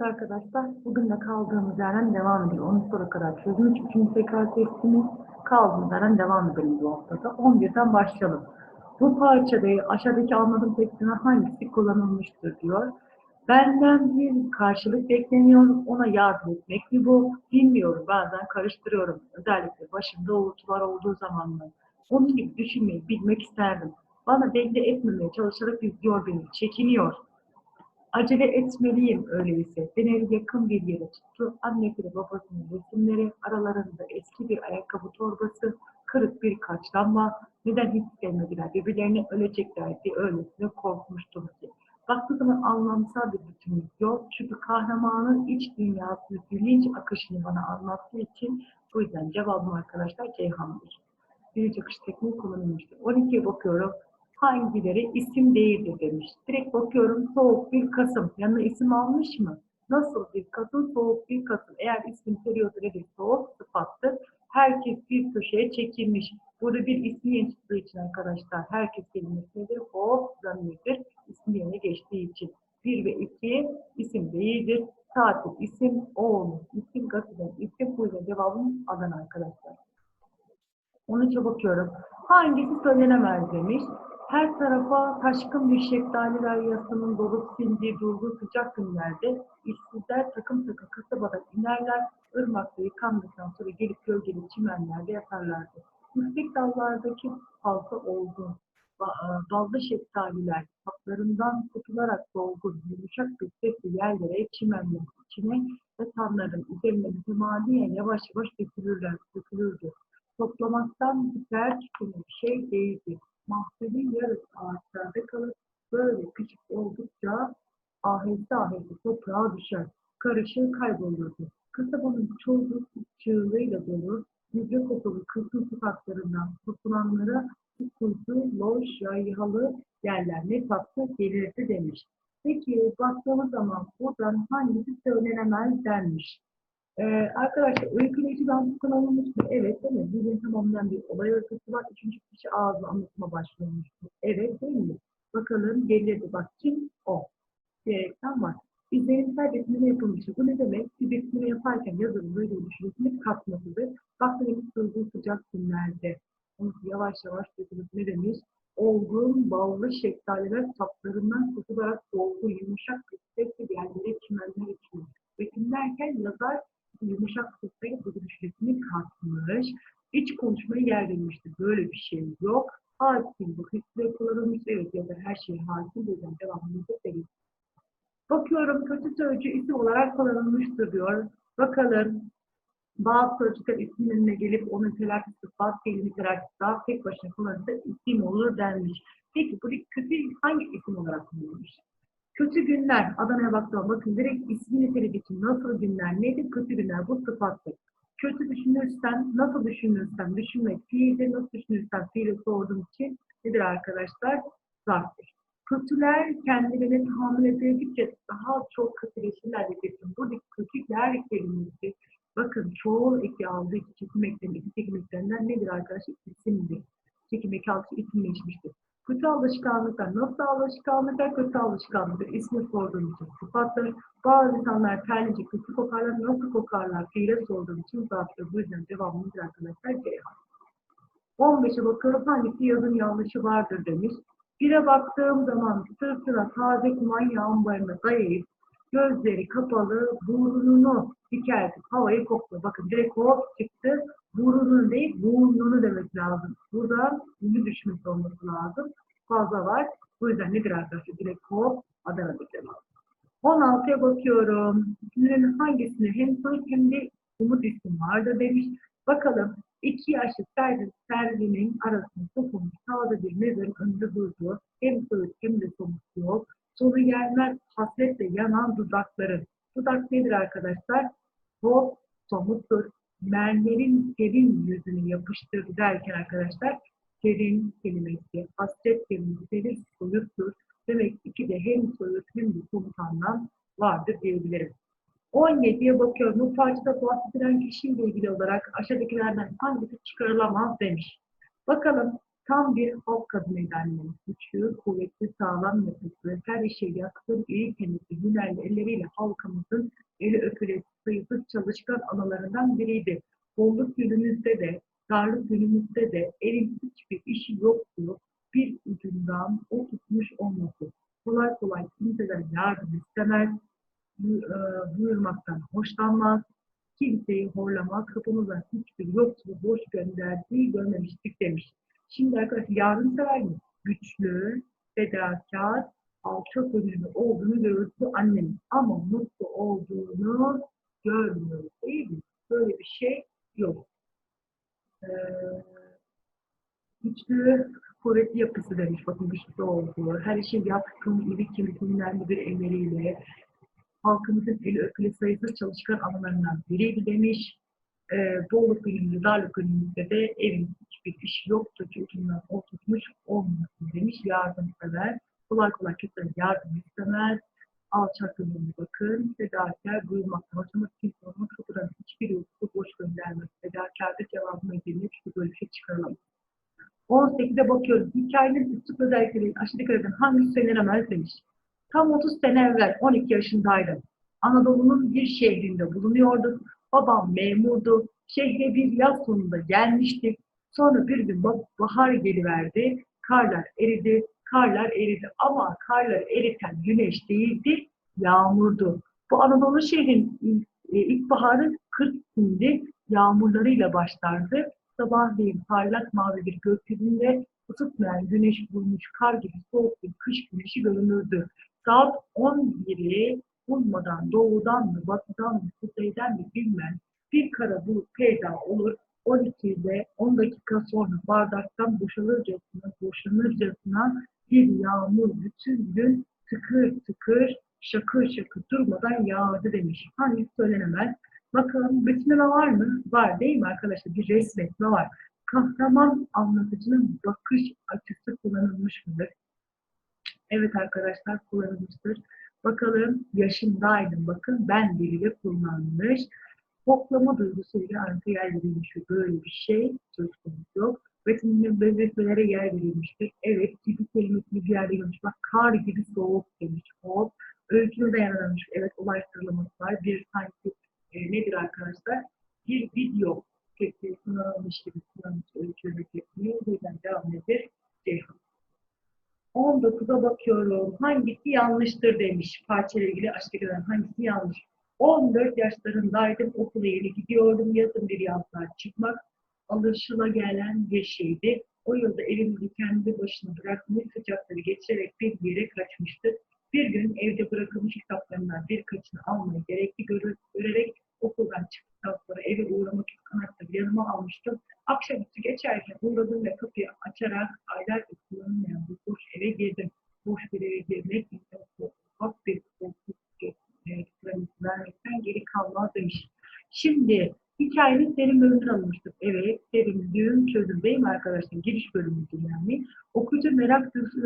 Evet arkadaşlar, bugün de kaldığımız yerden devam ediyor. 10 soru kadar çözmüş. Üçüncü tekrar testimiz kaldığımız yerden devam edelim bu haftada. 11'den başlayalım. Bu parçada aşağıdaki anladım tekstine hangisi kullanılmıştır diyor. Benden bir karşılık bekleniyor, ona yardım etmek mi bu? Bilmiyorum, bazen karıştırıyorum. Özellikle başımda uğultular olduğu zamanlar. Onun gibi düşünmeyi bilmek isterdim. Bana belli etmemeye çalışarak izliyor beni, çekiniyor. Acele etmeliyim öyleyse. Beni yakın bir yere tuttu. Annesi ve babasının resimleri, aralarında eski bir ayakkabı torbası, kırık bir kaç lamba. Neden hiç sevmediler? Birbirlerine ölecekler diye öylesine korkmuştum ki. Baktığı zaman anlamsal bir bütünlük yok. Çünkü kahramanın iç dünyası bilinç akışını bana anlattığı için bu yüzden cevabım arkadaşlar Ceyhan'dır. Bilinç akış tekniği kullanılmıştır. 12'ye bakıyorum hangileri isim değildir demiş. Direkt bakıyorum soğuk bir Kasım. Yanına isim almış mı? Nasıl bir Kasım? Soğuk bir Kasım. Eğer isim periyodu nedir? Soğuk sıfattır. Herkes bir köşeye çekilmiş. Burada bir isim yeni için arkadaşlar herkes kelimesi nedir? O zamirdir. İsim yerine geçtiği için. Bir ve iki isim değildir. Tatil isim, oğlum isim, gazeteden isim. Bu yüzden cevabım Adana arkadaşlar. Onu bakıyorum. Hangisi söylenemez demiş. Her tarafa taşkın bir şeftaliler yasının dolup sindiği durgun sıcak günlerde işsizler takım takım kasabada inerler, ırmakta yıkandıktan sonra gelip gölgeli çimenlerde yatarlardı. Yüksek dallardaki fazla olgun, ba- ballı şeftaliler saplarından tutularak dolgun, yumuşak bir sesle yerlere, çimenlerin içine ve tanların üzerine mütemadiyen yavaş yavaş dökülürler, dökülürdü. Toplamaktan biter tükenin şey değildi mahsulün yarısı ağaçlarda kalır. Böyle küçük oldukça aheste aheste toprağa düşer. Karışır kaybolurdu. Kasabanın çoğu çığlığıyla dolu, yüce kokulu kızıl sokaklarından tutulanlara bu kuytu, loş, yayhalı yerler ne tatlı gelirdi demiş. Peki baktığımız zaman buradan hangisi söylenemez denmiş. Ee, arkadaşlar öyküleyiciden bu kullanılmış mı? Evet değil mi? Birin tamamlayan bir olay örgüsü var. Üçüncü kişi ağzı anlatıma başlıyormuştu. Evet değil mi? Bakalım gelirdi. Bak kim? O. Diyerekten var. İzlenimsel betimleme yapılmıştır. Bu ne demek? Bir betimleme yaparken yazarın böyle düşüncesini katmasıdır. Bak demiş duyduğu sıcak günlerde. Onu yavaş yavaş dökülüp ne demiş? Olgun, ballı şeftaliler saplarından tutularak dolgu, yumuşak bir sesle yerlere çimenler içiyor. Betimlerken yazar yumuşak sesle bu düşüncesini katmış. İç konuşmaya yer verilmiştir. Böyle bir şey yok. Hakim bu hükmü kullanılmış. Evet ya da her şeye hakim. Bu yüzden devamını değil. Bakıyorum kötü sözcü isim olarak kullanılmıştır diyor. Bakalım bazı sözcükler ismin önüne gelip onun telaffuz sıfat kelime telaffuz daha tek başına kullanırsa isim olur denmiş. Peki bu kötü hangi isim olarak kullanılmış? Kötü günler, Adana'ya baktığım bakın direkt ismi nitelik için nasıl günler, nedir kötü günler, bu sıfattır. Kötü düşünürsen, nasıl düşünürsen, düşünmek fiildir, nasıl düşünürsen fiili sorduğum için nedir arkadaşlar? Zarftır. Kötüler kendilerine tahammül edildikçe daha çok kötüleşirler dedim. Buradaki kötüler kelimesi, bakın çoğu eki aldığı için çekim eklerinin, iki çekim eklerinden nedir arkadaşlar? İsimdir. Çekim eki aldığı isimleşmiştir. Kötü alışkanlıklar, nasıl alışkanlıklar, kötü alışkanlıklar, ismi sorduğum için sıfattır. Bazı insanlar terlince kötü kokarlar, nasıl kokarlar, fiile sorduğum için zarftır. Bu yüzden devamımız arkadaşlar Ceyhan. 15'e bakıyorum hangisi yazın yanlışı vardır demiş. Bire baktığım zaman sırtına taze kuman yağmurlarına dayayıp gözleri kapalı burnunu dikertip havayı kokluyor. Bakın direkt hop çıktı. Burnunu değil, burnunu demek lazım. Burada ünlü düşmesi olması lazım. Fazla var. Bu yüzden nedir arkadaşlar? Direkt hop Adana'da cevap. 16'ya bakıyorum. Cümlenin hangisinde hem soyut hem de umut isim vardır demiş. Bakalım iki yaşlı servis servinin arasında sokulmuş sağda bir mezarın önünde durdu. Hem soyut hem de somut yok. Sonu gelmez hasretle yanan dudakları. Dudak nedir arkadaşlar? Bu somuttur. Mermer'in serin yüzünü yapıştırdı derken arkadaşlar serin kelimesi, hasret kelimesi soyuttur. Demek ki de hem soyut hem de somut anlam vardır diyebilirim. 17'ye bakıyorum. Bu parçada bahsedilen kişiyle ilgili olarak aşağıdakilerden hangisi çıkarılamaz demiş. Bakalım Tam bir halk kadınıydı annem. Güçlü, kuvvetli, sağlam yapısı, her işe yatkın, iyi temizli, hünerli elleriyle halkımızın eli öpülesi, sayısız çalışkan analarından biriydi. Bolluk günümüzde de, darlık günümüzde de elin hiçbir işi yoktu. Bir ucundan o tutmuş olması. Kolay kolay kimseden yardım istemez, e, buyurmaktan hoşlanmaz, kimseyi horlamaz, kapımızdan hiçbir yoksul boş gönderdiği görmemiştik demiş. Şimdi arkadaşlar yardımsever mi? Güçlü, fedakar, alçak gönüllü olduğunu görüyoruz annemin. Ama mutlu olduğunu görmüyoruz değil mi? Böyle bir şey yok. Ee, güçlü, kuvvetli yapısı demiş. Bakın güçlü olduğu, her işe yatkın, iri kemikliğinden bir emeliyle, halkımızın eli öpülü sayısız çalışkan anılarından biriydi demiş. E, bolluk günümüzde, darlık günümüzde de evin hiçbir iş yoktu ki ucundan o tutmuş olmasın demiş. Yardımsever, kolay kolay kimsenin yardım istemez. Alçak gönüllü bakın, fedakar, hoşlanmak, kimse olmak, kapıdan hiçbir yoktu, boş göndermez. Fedakarlık cevabını edilmek, şu böyle şey çıkarılamaz. 18'e bakıyoruz. Hikayenin üslup özellikleri aşağıdakilerden hangisi söylenemez demiş. Tam 30 sene evvel 12 yaşındaydım. Anadolu'nun bir şehrinde bulunuyorduk. Babam memurdu. Şehre bir yaz sonunda gelmiştik. Sonra bir gün bah- bahar geliverdi. Karlar eridi, karlar eridi. Ama karları eriten güneş değildi, yağmurdu. Bu Anadolu şehrin e, ilkbaharı 40 günde yağmurlarıyla başlardı. Sabahleyin parlak mavi bir gökyüzünde ısıtmayan güneş bulmuş kar gibi soğuk bir kış güneşi görünürdü. Saat 11'i bulmadan doğudan mı batıdan mı kuzeyden mi bilmem bir kara bulut peyda olur. 12'de 10 dakika sonra bardaktan boşalırcasına, boşanırcasına bir yağmur bütün gün tıkır tıkır şakır şakır durmadan yağdı demiş. Hangisi söylenemez? Bakalım betimleme var mı? Var değil mi arkadaşlar? Bir resmetme var. Kahraman anlatıcının bakış açısı kullanılmış mıdır? Evet arkadaşlar kullanılmıştır. Bakalım yaşındaydım. Bakın ben diliyle kullanılmış. Toplama duygusuyla arka yer verilmiş ve böyle bir şey söz konusu yok. Betimli belirtilere yer verilmiştir. Evet gibi kelimesini bir yerde görmüş. Bak kar gibi soğuk demiş. Hop. Öyküne dayanılmış. Evet olay sıralaması var. Bir sanki e, nedir arkadaşlar? Bir video tekniği kullanılmış gibi kullanılmış öykü tekniği. O yüzden devam nedir? Ceyhan. 19'a bakıyorum. Hangisi yanlıştır demiş. Parçayla ilgili aşağıdakilerden hangisi yanlış? 14 yaşlarındaydım. Okula yeni gidiyordum. Yazın bir yazlar çıkmak alışılagelen bir şeydi. O yılda evimizi kendi başına bırakmış sıcakları geçirerek bir yere kaçmıştık. Bir gün evde bırakılmış kitaplarından birkaçını almayı gerekli görerek okuldan çıktıktan sonra eve uğramak için anahtarı yanıma almıştım. Akşamüstü geçerken uğradım ve kapıyı açarak aylardır kullanılmayan bu boş eve girdim. Boş bir eve girmek insan ufak bir korku vermekten geri kalmaz demiş. Şimdi hikayenin serin bölümünden alınmıştır. Evet, serin düğüm çözüm değil arkadaşlar? Giriş bölümüdür yani. Okuyucu merak duygusu.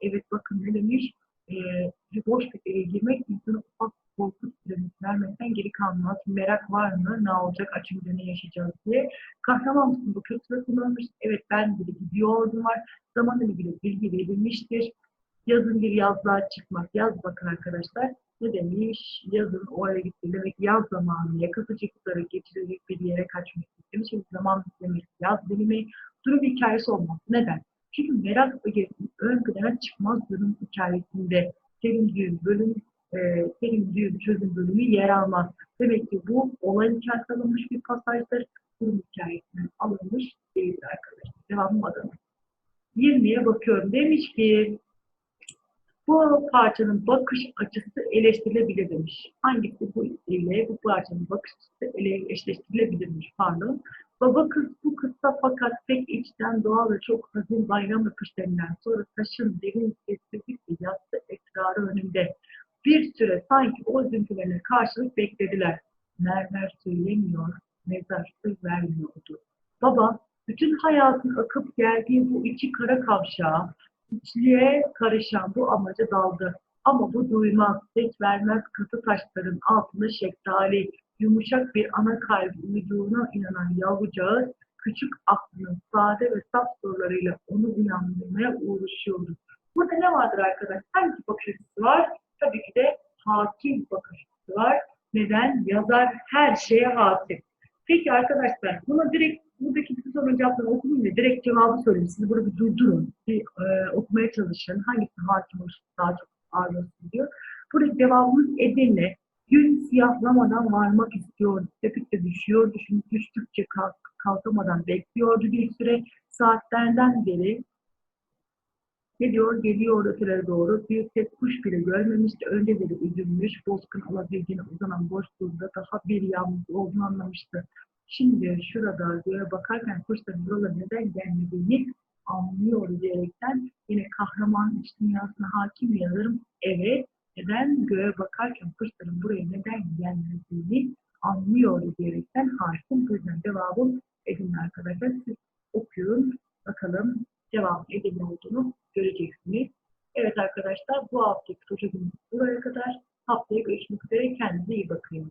Evet bakın ne demiş? Ee, bir boş bir eve girmek insanı ufak korku vermekten geri kalmaz. Merak var mı? Ne olacak? Açınca ne yaşayacağız diye. Kahraman mısın? Bu kültüre kullanılmış. Evet ben bile gidiyordum var. Zamanla ilgili bilgi verilmiştir. Yazın bir yazlığa çıkmak. Yaz bakın arkadaşlar. Ne demiş? Yazın o eve gitti. Demek yaz zamanı yakıtıcıkları geçirecek bir yere kaçmış. Demiş ki zaman demek yaz dilimi. Durum hikayesi olmaz. Neden? Çünkü merak ögesi ön plana çıkmaz durum hikayesinde. Serin düğün bölüm, e, serin düğün çözüm bölümü yer almaz. Demek ki bu olay hikayesi alınmış bir pasajdır. Durum hikayesinden alınmış değil arkadaşlar. Devamı adına. 20'ye bakıyorum. Demiş ki bu parçanın bakış açısı eleştirilebilir demiş. Hangisi bu ile bu parçanın bakış açısı ele- eleştirilebilirmiş pardon. Baba kız bu kısa fakat pek içten doğal ve çok hazin bayram öpüşlerinden sonra taşın derin sessizlikle yatsı esrarı önünde. Bir süre sanki o üzüntülerine karşılık beklediler. Mermer söylemiyor, mezar söz vermiyordu. Baba bütün hayatın akıp geldiği bu içi kara kavşağa, içliğe karışan bu amaca daldı. Ama bu duymaz, ses vermez katı taşların altında şeftali, yumuşak bir ana kalbi uyuduğuna inanan yavrucağız küçük aklının sade ve saf sorularıyla onu uyandırmaya uğraşıyordu. Burada ne vardır arkadaşlar? Hangi bakış açısı var? Tabii ki de hakim bakış açısı var. Neden? Yazar her şeye hakim. Peki arkadaşlar buna direkt buradaki sorunun cevaplarını okumayayım da direkt cevabı söyleyeyim. Siz burada bir durdurun. Bir e, okumaya çalışın. Hangisine hakim olursa daha çok ağırlırsın diyor. Buradaki cevabımız Edirne. Gün siyahlamadan varmak istiyordu. Tepikte düşüyor. Düşün, düştükçe kalk, kalkamadan bekliyordu bir süre. Saatlerden beri ne diyor? Geliyor ötelere doğru. Bir tek kuş bile görmemişti. Önceleri üzülmüş. Bozkın alabildiğine uzanan boşluğunda daha bir yalnız olduğunu anlamıştı. Şimdi şurada göğe bakarken kuşların buralara neden gelmediğini anlıyor diyerekten yine kahraman iç dünyasına hakim yazarım. Evet, neden göğe bakarken kuşların buraya neden gelmediğini anlıyor diyerekten hakim. Bu yüzden cevabım Edirne arkadaşlar. Siz okuyun. Bakalım cevabın Edirne olduğunu göreceksiniz. Evet arkadaşlar bu haftaki proje günümüz buraya kadar. Haftaya görüşmek üzere. Kendinize iyi bakın.